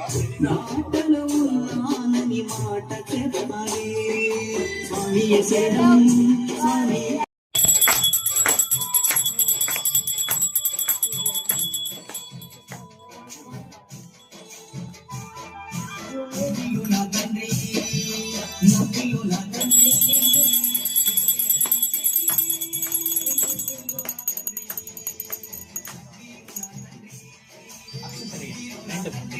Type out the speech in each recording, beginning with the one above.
నాటలో ఉన్నానని మాట చెప్పాలి స్వామి స్వామి నా తండ్రి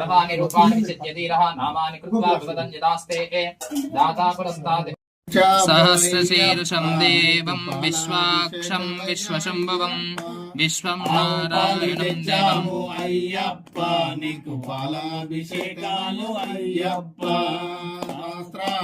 सर्वाणि रूपाणि विचित्य धीरः नामानि कृत्वा विवदन् यदास्ते दाता पुरस्तात् सहस्रशीर्षं देवं विश्वाक्षं विश्वशम्भवं विश्वं नारायणं देवम् అయ్యప్ప నీకు పాలాభిషేకాలు అయ్యప్ప శాస్త్ర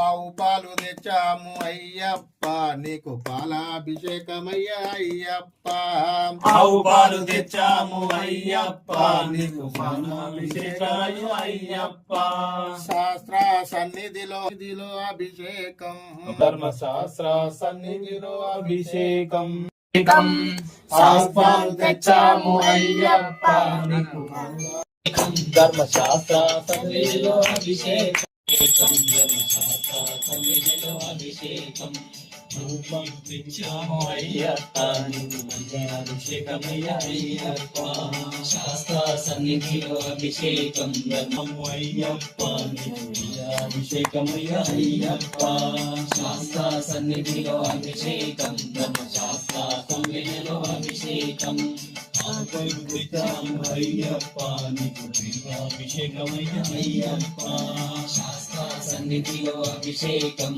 ఆవు పాలు తెచ్చాము అయ్యప్ప. నీకు పాలాభిషేకమయ్యా అయ్యప్ప. ఆవు పాలు తెచ్చాము అయ్యప్ప. నీకు పాలాభిషేకమయ్యా అయ్యప్ప. శాస్త్ర సన్నిధిలో సన్నిధిలో అభిషేకం. ధర్మశాస్త్ర సన్నిధిలో అభిషేకం. శాస్త్రాలు తెచ్చాము అయ్యప్ప. నీకు ధర్మశాస్త్ర సన్నిధిలో అభిషేకం. ధర్మశాస్త్ర సన్నిధిలో అభిషేకం రూపం తెచ్చాము అయ్యప్ప నీకు అయ్యప్ప శాస్త్ర సన్నిధిలో అభిషేకం ధర్మము అయ్యప్ప అభిషేకమయ్య అయ్యప్ప శాస్త్ర సన్నిధిలో అభిషేకం అభిషేకం అయ్యప్ప నీకు అభిషేకమయ్య. అయ్యప్ప శాస్త్ర సన్నిధిలో అభిషేకం